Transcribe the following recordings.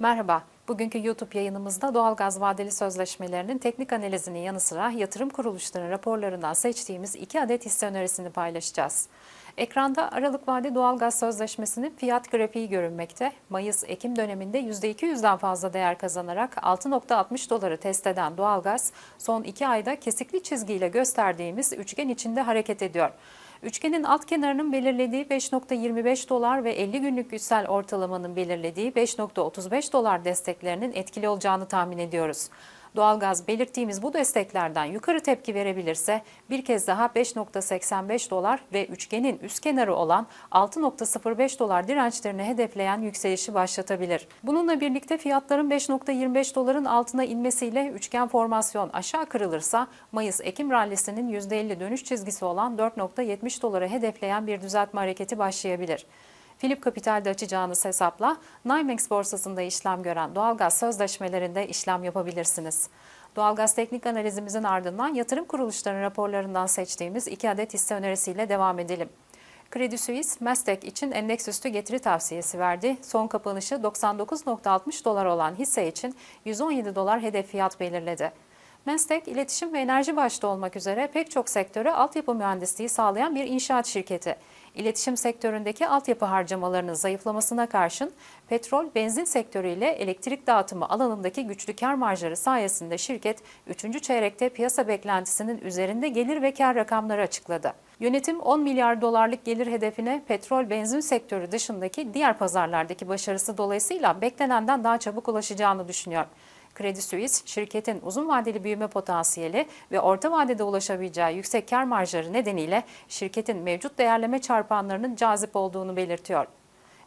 Merhaba. Bugünkü YouTube yayınımızda doğalgaz vadeli sözleşmelerinin teknik analizinin yanı sıra yatırım kuruluşlarının raporlarından seçtiğimiz iki adet hisse önerisini paylaşacağız. Ekranda Aralık vade doğalgaz sözleşmesinin fiyat grafiği görünmekte. Mayıs-Ekim döneminde %200'den fazla değer kazanarak 6.60 doları test eden doğalgaz son iki ayda kesikli çizgiyle gösterdiğimiz üçgen içinde hareket ediyor. Üçgenin alt kenarının belirlediği 5.25 dolar ve 50 günlük güçsel ortalamanın belirlediği 5.35 dolar desteklerinin etkili olacağını tahmin ediyoruz. Doğalgaz belirttiğimiz bu desteklerden yukarı tepki verebilirse bir kez daha 5.85 dolar ve üçgenin üst kenarı olan 6.05 dolar dirençlerini hedefleyen yükselişi başlatabilir. Bununla birlikte fiyatların 5.25 doların altına inmesiyle üçgen formasyon aşağı kırılırsa Mayıs-Ekim rallisinin %50 dönüş çizgisi olan 4.70 dolara hedefleyen bir düzeltme hareketi başlayabilir. Philip Capital'de açacağınız hesapla NYMEX borsasında işlem gören doğalgaz sözleşmelerinde işlem yapabilirsiniz. Doğalgaz teknik analizimizin ardından yatırım kuruluşlarının raporlarından seçtiğimiz iki adet hisse önerisiyle devam edelim. Kredi Suisse, Mestek için endeks üstü getiri tavsiyesi verdi. Son kapanışı 99.60 dolar olan hisse için 117 dolar hedef fiyat belirledi. Mestek, iletişim ve enerji başta olmak üzere pek çok sektöre altyapı mühendisliği sağlayan bir inşaat şirketi. İletişim sektöründeki altyapı harcamalarının zayıflamasına karşın petrol, benzin sektörüyle elektrik dağıtımı alanındaki güçlü kar marjları sayesinde şirket 3. çeyrekte piyasa beklentisinin üzerinde gelir ve kar rakamları açıkladı. Yönetim 10 milyar dolarlık gelir hedefine petrol benzin sektörü dışındaki diğer pazarlardaki başarısı dolayısıyla beklenenden daha çabuk ulaşacağını düşünüyor. Kredi Suisse, şirketin uzun vadeli büyüme potansiyeli ve orta vadede ulaşabileceği yüksek kar marjları nedeniyle şirketin mevcut değerleme çarpanlarının cazip olduğunu belirtiyor.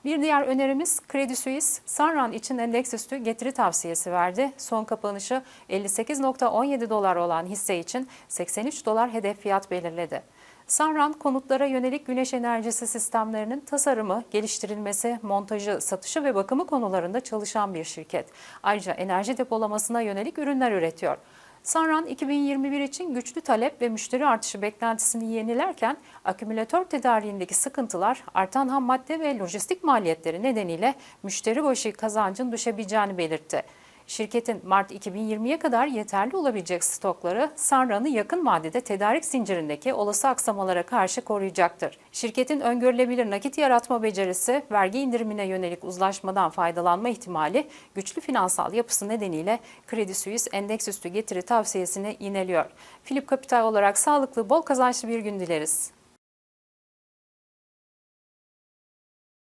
Bir diğer önerimiz Kredi Suisse, Sanran için endeks üstü getiri tavsiyesi verdi. Son kapanışı 58.17 dolar olan hisse için 83 dolar hedef fiyat belirledi. Sanran, konutlara yönelik güneş enerjisi sistemlerinin tasarımı, geliştirilmesi, montajı, satışı ve bakımı konularında çalışan bir şirket. Ayrıca enerji depolamasına yönelik ürünler üretiyor. Sanran 2021 için güçlü talep ve müşteri artışı beklentisini yenilerken akümülatör tedariğindeki sıkıntılar, artan ham madde ve lojistik maliyetleri nedeniyle müşteri başı kazancın düşebileceğini belirtti. Şirketin Mart 2020'ye kadar yeterli olabilecek stokları Sanran'ı yakın vadede tedarik zincirindeki olası aksamalara karşı koruyacaktır. Şirketin öngörülebilir nakit yaratma becerisi, vergi indirimine yönelik uzlaşmadan faydalanma ihtimali, güçlü finansal yapısı nedeniyle Kredi Suisse endeks üstü getiri tavsiyesini yineliyor. Philip Capital olarak sağlıklı, bol kazançlı bir gün dileriz.